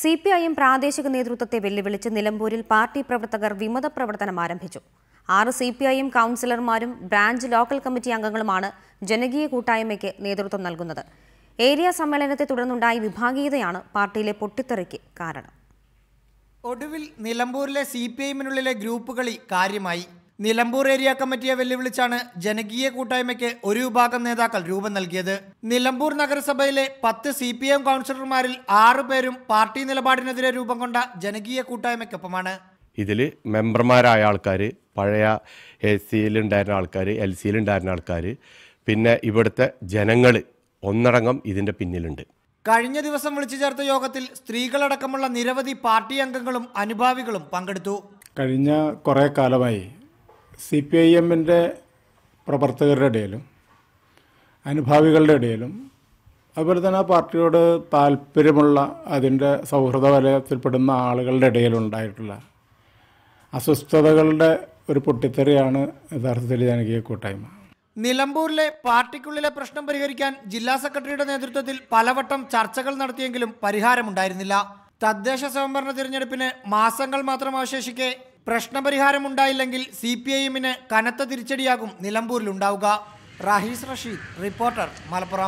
C P I M പ്രാദേശിക നേതൃത്വത്തെ വെല്ലുവിളിച്ച് നിലമ്പൂരിൽ പാർട്ടി പ്രവർത്തകർ വിമത പ്രവർത്തനം ആരംഭിച്ചു. ആറ് സി പി ഐ എം കൗൺസിലർമാരും ബ്രാഞ്ച് ലോക്കൽ കമ്മിറ്റി അംഗങ്ങളുമാണ് ജനകീയ കൂട്ടായ്മയ്ക്ക് നേതൃത്വം നൽകുന്നത്. ഏരിയ സമ്മേളനത്തെ തുടർന്നുണ്ടായ വിഭാഗീയതയാണ് പാർട്ടിയിലെ പൊട്ടിത്തെറിക്ക് കാരണം. ഒടുവിൽ നിലമ്പൂരിലെ സി പി ഐ ഗ്രൂപ്പ് കളി കാര്യമായി. നിലമ്പൂർ ഏരിയ കമ്മിറ്റിയെ വെല്ലുവിളിച്ചാണ് ജനകീയ കൂട്ടായ്മയ്ക്ക് ഒരു വിഭാഗം നേതാക്കൾ രൂപം നൽകിയത്. നിലമ്പൂർ നഗരസഭയിലെ പത്ത് സി പി എം കൗൺസിലർമാരിൽ ആറു പേരും പാർട്ടി നിലപാടിനെതിരെ രൂപം കൊണ്ട ജനകീയ കൂട്ടായ്മയ്ക്കൊപ്പമാണ്. ഇതിൽ മെമ്പർമാരായ ആൾക്കാർ പഴയ എ സിയിലുണ്ടായിരുന്ന ആൾക്കാർ എൽ സിയിലുണ്ടായിരുന്ന ആൾക്കാർ പിന്നെ ഇവിടുത്തെ ജനങ്ങൾ ഒന്നടങ്കം ഇതിന്റെ പിന്നിലുണ്ട്. കഴിഞ്ഞ ദിവസം വിളിച്ചു ചേർത്ത യോഗത്തിൽ സ്ത്രീകളടക്കമുള്ള നിരവധി പാർട്ടി അംഗങ്ങളും അനുഭാവികളും പങ്കെടുത്തു. കഴിഞ്ഞ കുറേ കാലമായി സി പി ഐ എമ്മിന്റെ പ്രവർത്തകരുടെ ഇടയിലും അനുഭാവികളുടെ ഇടയിലും അതുപോലെ തന്നെ ആ പാർട്ടിയോട് താല്പര്യമുള്ള അതിന്റെ സൗഹൃദ വലയത്തിൽപ്പെടുന്ന ആളുകളുടെ ഇടയിലുണ്ടായിട്ടുള്ള അസ്വസ്ഥതകളുടെ ഒരു പൊട്ടിത്തെറിയാണ് യഥാർത്ഥത്തിൽ ജനകീയ കൂട്ടായ്മ. നിലമ്പൂരിലെ പാർട്ടിക്കുള്ളിലെ പ്രശ്നം പരിഹരിക്കാൻ ജില്ലാ സെക്രട്ടറിയുടെ നേതൃത്വത്തിൽ പലവട്ടം ചർച്ചകൾ നടത്തിയെങ്കിലും പരിഹാരമുണ്ടായിരുന്നില്ല. തദ്ദേശ സ്വയംഭരണ തിരഞ്ഞെടുപ്പിന് മാസങ്ങൾ മാത്രം അവശേഷിക്കെ പ്രശ്നപരിഹാരം ഉണ്ടായില്ലെങ്കിൽ സി പി ഐ എമ്മിന് കനത്ത തിരിച്ചടിയാകും നിലമ്പൂരിലുണ്ടാവുക റാഹീസ് റഷീദ് റിപ്പോർട്ടർ മലപ്പുറം.